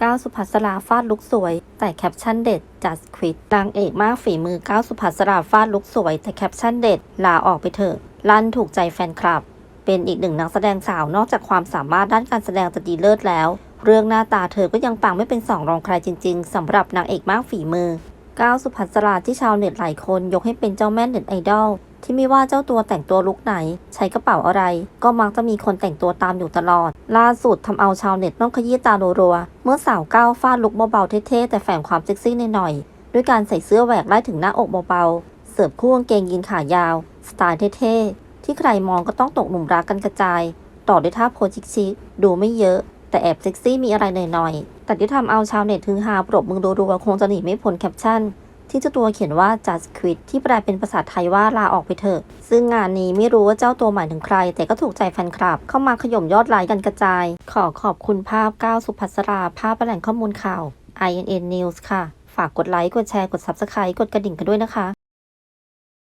9สุภัสราฟาดลุกสวย แต่แคปชั่นเด็ด just quit นางเอกมากฝีมือ9สุภัสราฟาดลุกสวย แต่แคปชั่นเด็ดลาออกไปเถอะลั่นถูกใจแฟนคลับ เป็นอีกหนึ่งนักแสดงสาวนอกจากความสามารถด้านการแสดงจะดีเลิศแล้ว เรื่องหน้าตาเธอก็ยังปังไม่เป็นสองรองใครจริง ๆสำหรับนางเอกมากฝีมือก้าวสุภัสราที่ชาวเน็ตหลายคนยกให้เป็นเจ้าแม่เน็ตไอดอล ที่ไม่ว่าเจ้าตัวแต่งตัวลุกไหน ใช้กระเป๋าอะไร ก็มักจะมีคนแต่งตัวตามอยู่ตลอด ล่าสุดทำเอาชาวเน็ตต้องขยี้ตารัวๆเมื่อสาวก้าวฟาดลุกเบาๆเท่ๆแต่แฝงความเซ็กซี่หน่อยๆด้วยการใส่เสื้อแหวกไล่ถึงหน้าอกเบาๆเสิร์ฟคู่กางเกงยีนขายาว สไตล์เท่ๆที่ใครมองก็ต้องตกหลุมรักกันกระจาย ต่อด้วยท่าโพชิคๆดูไม่เยอะ แต่แอบเซ็กซี่มีอะไรหน่อยๆแต่ที่ทำเอาชาวเน็ตฮือฮาปรบมือรัวๆคงจะหนีไม่พ้นแคปชั่น ที่เจ้าตัวเขียนว่า just quit ที่แปลเป็นภาษาไทยว่าลาออกไปเถอะ ซึ่งงานนี้ไม่รู้ว่าเจ้าตัวหมายถึงใคร แต่ก็ถูกใจแฟนคลับ เข้ามาขย่มยอดไลค์กันกระจาย ขอขอบคุณภาพก้าวสุภัสรา ภาพแหล่งข้อมูลข่าว INN News ค่ะ ฝากกดไลค์ กดแชร์ กด Subscribe กดกระดิ่งกันด้วยนะคะ